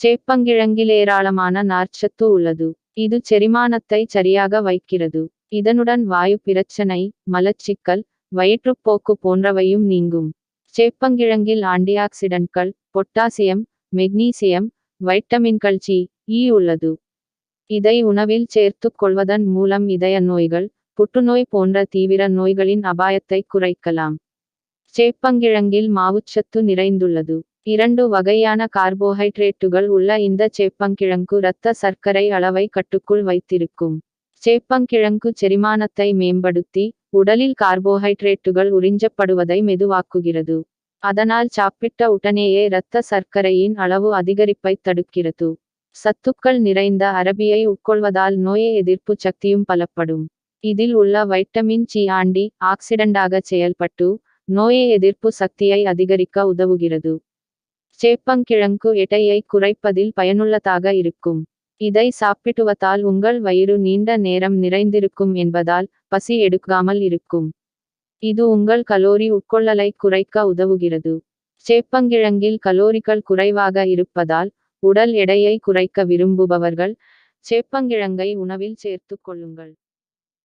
சேப்பங்கிழங்கில் ஏராளமான நார்ச்சத்து உள்ளது. இது செரிமானத்தை சரியாக வைக்கிறது. இதனுடன் வாயு பிரச்சனை மலச்சிக்கல் வயிற்றுப்போக்கு போன்றவையும் நீங்கும். சேப்பங்கிழங்கில் ஆண்டியாக்சிடன்ட்கள் பொட்டாசியம் மெக்னீசியம் வைட்டமின்கள் சி ஈ உள்ளது. இதை உணவில் சேர்த்துக் கொள்வதன் மூலம் இதய நோய்கள் புற்றுநோய் போன்ற தீவிர நோய்களின் அபாயத்தை குறைக்கலாம். சேப்பங்கிழங்கில் மாவுச்சத்து நிறைந்துள்ளது. இரண்டு வகையான கார்போஹைட்ரேட்டுகள் உள்ள இந்த சேப்பங்கிழங்கு இரத்த சர்க்கரை அளவை கட்டுக்குள் வைத்திருக்கும். சேப்பங்கிழங்கு செரிமானத்தை மேம்படுத்தி உடலில் கார்போஹைட்ரேட்டுகள் உறிஞ்சப்படுவதை மெதுவாக்குகிறது. அதனால் சாப்பிட்ட உடனேயே இரத்த சர்க்கரையின் அளவு அதிகரிப்பை தடுக்கிறது. சத்துக்கள் நிறைந்த அரபியை உட்கொள்வதால் நோயை எதிர்ப்பு சக்தியும் பலப்படும். இதில் உள்ள வைட்டமின் சி ஆண்டி ஆக்சிடண்டாக செயல்பட்டு நோயை எதிர்ப்பு சக்தியை அதிகரிக்க உதவுகிறது. சேப்பங்கிழங்கு எடையை குறைப்பதில் பயனுள்ளதாக இருக்கும். இதை சாப்பிடுவதால் உங்கள் வயிறு நீண்ட நேரம் நிறைந்திருக்கும் என்பதால் பசி எடுக்காமல் இருக்கும். இது உங்கள் கலோரி உட்கொள்ளலை குறைக்க உதவுகிறது. சேப்பங்கிழங்கில் கலோரிகள் குறைவாக இருப்பதால் உடல் எடையை குறைக்க விரும்புபவர்கள் சேப்பங்கிழங்கை உணவில் சேர்த்துக் கொள்ளுங்கள்.